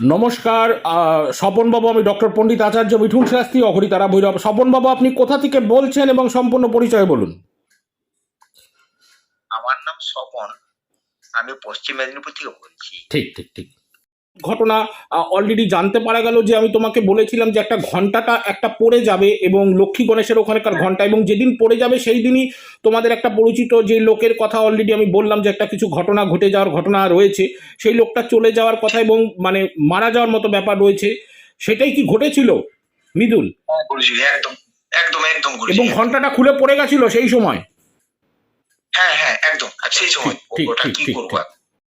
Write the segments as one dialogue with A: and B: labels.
A: নমস্কার স্বপন স্বপনবাবু আমি ডক্টর পণ্ডিত আচার্য মিঠুন শাস্ত্রী অঘরি তারা ভৈরব। স্বপনবাবু আপনি কোথা থেকে বলছেন এবং সম্পূর্ণ পরিচয় বলুন।
B: আমার নাম স্বপন আমি পশ্চিম মেদিনীপুর থেকে বলছি।
A: ঠিক ঠিক ঠিক। ঘটনা অলরেডি জানতে পারা গেল যে আমি তোমাকে বলেছিলাম যে একটা ঘন্টাটা একটা পড়ে যাবে এবং লক্ষ্মী গণেশের ওখানকার ঘণ্টা এবং যেদিন পড়ে যাবে সেই দিনই তোমাদের একটা পরিচিত যে লোকের কথা অলরেডি আমি বললাম যে একটা কিছু ঘটনা ঘটে যাওয়ার ঘটনা রয়েছে সেই লোকটা চলে যাওয়ার কথা এবং মানে মারা যাওয়ার মতো ব্যাপার রয়েছে সেটাই কি ঘটেছিল? মৃদুল?
B: গুরুজি একদম একদম একদম
A: এবং ঘন্টাটা খুলে পড়ে গেছিল সেই সময়?
B: হ্যাঁ হ্যাঁ একদম সেই সময়
A: ঠিক, ঠিক, ঠিক।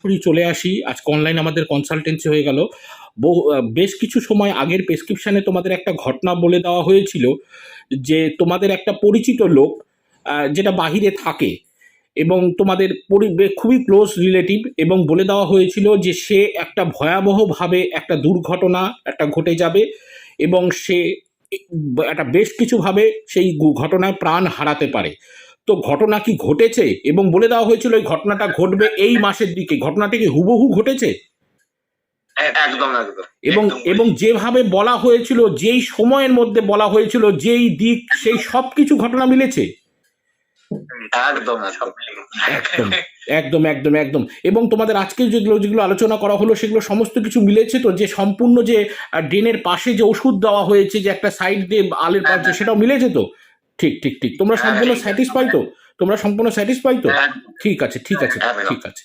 A: সরাসরি চলে আসি। আজকে অনলাইন আমাদের কনসালটেন্সি হয়ে গেল। বেশ কিছু সময় আগের প্রেসক্রিপশানে তোমাদের একটা ঘটনা বলে দেওয়া হয়েছিল যে তোমাদের একটা পরিচিত লোক যেটা বাহিরে থাকে এবং তোমাদের খুবই ক্লোজ রিলেটিভ এবং বলে দেওয়া হয়েছিল যে সে একটা ভয়াবহভাবে একটা দুর্ঘটনা একটা ঘটে যাবে এবং সে একটা বেশ কিছুভাবে সেই ঘটনায় প্রাণ হারাতে পারে। তো ঘটনা কি ঘটেছে? এবং বলে দেওয়া হয়েছিল এই ঘটনাটা ঘটবে এই মাসের দিকে। ঘটনাটি কি হুবহু ঘটেছে?
B: হ্যাঁ, একদম। একদম
A: এবং এবং যেভাবে বলা হয়েছিল যেই সময়ের মধ্যে বলা হয়েছিল যেই দিক সেই সব কিছু ঘটনা মিলেছে?
B: একদম
A: একদম একদম একদম একদম। এবং তোমাদের আজকে যেগুলো যেগুলো আলোচনা করা হলো সেগুলো সমস্ত কিছু মিলেছে তো? যে সম্পূর্ণ যে ড্রেনের পাশে যে ওষুধ দেওয়া হয়েছে যে একটা সাইড দিয়ে আলের পাশ দিয়ে সেটাও মিলেছে তো? ঠিক ঠিক ঠিক। তোমরা
B: হ্যাঁ,
A: সম্পূর্ণ। স্যাটিসফাই তো? তোমরা সম্পূর্ণ স্যাটিসফাই তো?
B: হ্যাঁ,
A: ঠিক আছে ঠিক আছে
B: হ্যাঁ,
A: ঠিক আছে।